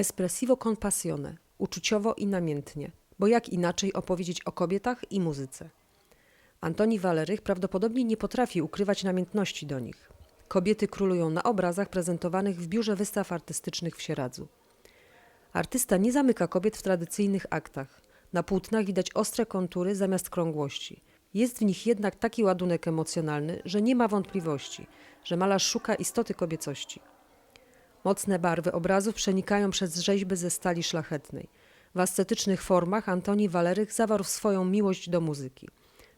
Espressivo con passione, uczuciowo i namiętnie, bo jak inaczej opowiedzieć o kobietach i muzyce. Antoni Walerych prawdopodobnie nie potrafi ukrywać namiętności do nich. Kobiety królują na obrazach prezentowanych w Biurze Wystaw Artystycznych w Sieradzu. Artysta nie zamyka kobiet w tradycyjnych aktach. Na płótnach widać ostre kontury zamiast krągłości. Jest w nich jednak taki ładunek emocjonalny, że nie ma wątpliwości, że malarz szuka istoty kobiecości. Mocne barwy obrazów przenikają przez rzeźby ze stali szlachetnej. W ascetycznych formach Antoni Walerych zawarł swoją miłość do muzyki.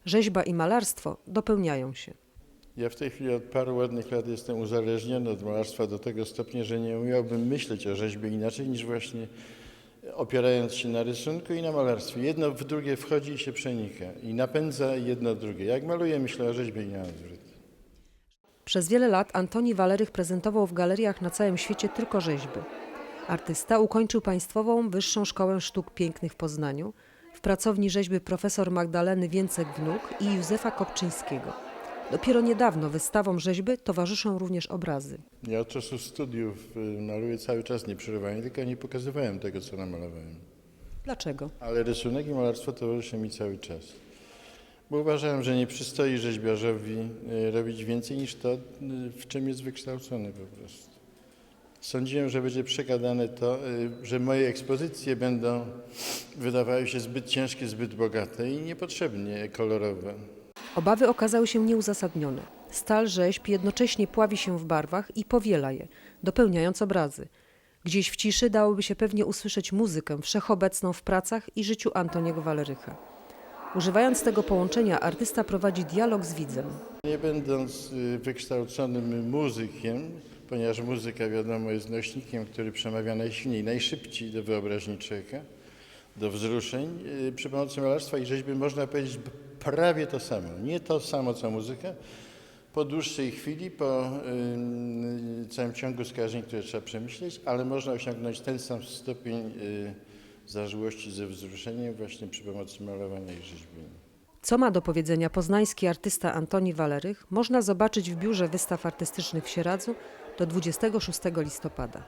Rzeźba i malarstwo dopełniają się. Ja w tej chwili od paru ładnych lat jestem uzależniony od malarstwa do tego stopnia, że nie umiałbym myśleć o rzeźbie inaczej niż właśnie opierając się na rysunku i na malarstwie. Jedno w drugie wchodzi i się przenika i napędza jedno drugie. Jak maluję, myślę o rzeźbie i na odwrót. Przez wiele lat Antoni Walerych prezentował w galeriach na całym świecie tylko rzeźby. Artysta ukończył Państwową Wyższą Szkołę Sztuk Pięknych w Poznaniu, w pracowni rzeźby profesor Magdaleny Więcek-Wnuk i Józefa Kopczyńskiego. Dopiero niedawno wystawom rzeźby towarzyszą również obrazy. Ja od czasu studiów y, maluję cały czas nieprzerwanie, tylko nie pokazywałem tego, co namalowałem. Dlaczego? Ale rysunek i malarstwo towarzyszą mi cały czas. Bo uważałem, że nie przystoi rzeźbiarzowi y, robić więcej niż to, y, w czym jest wykształcony po prostu. Sądziłem, że będzie przegadane to, y, że moje ekspozycje będą wydawały się zbyt ciężkie, zbyt bogate i niepotrzebnie kolorowe. Obawy okazały się nieuzasadnione. Stal rzeźb jednocześnie pławi się w barwach i powiela je, dopełniając obrazy. Gdzieś w ciszy dałoby się pewnie usłyszeć muzykę wszechobecną w pracach i życiu Antoniego Walerycha. Używając tego połączenia, artysta prowadzi dialog z widzem. Nie będąc y, wykształconym muzykiem, ponieważ muzyka wiadomo jest nośnikiem, który przemawia najsilniej, najszybciej do wyobraźni człowieka, do wzruszeń, y, przy pomocy malarstwa i rzeźby można powiedzieć prawie to samo. Nie to samo co muzyka, po dłuższej chwili, po całym ciągu skażeń, które trzeba przemyśleć, ale można osiągnąć ten sam stopień y, zażyłości ze wzruszeniem właśnie przy pomocy malowania i rzeźbienia. Co ma do powiedzenia poznański artysta Antoni Walerych, można zobaczyć w Biurze Wystaw Artystycznych w Sieradzu do 26 listopada.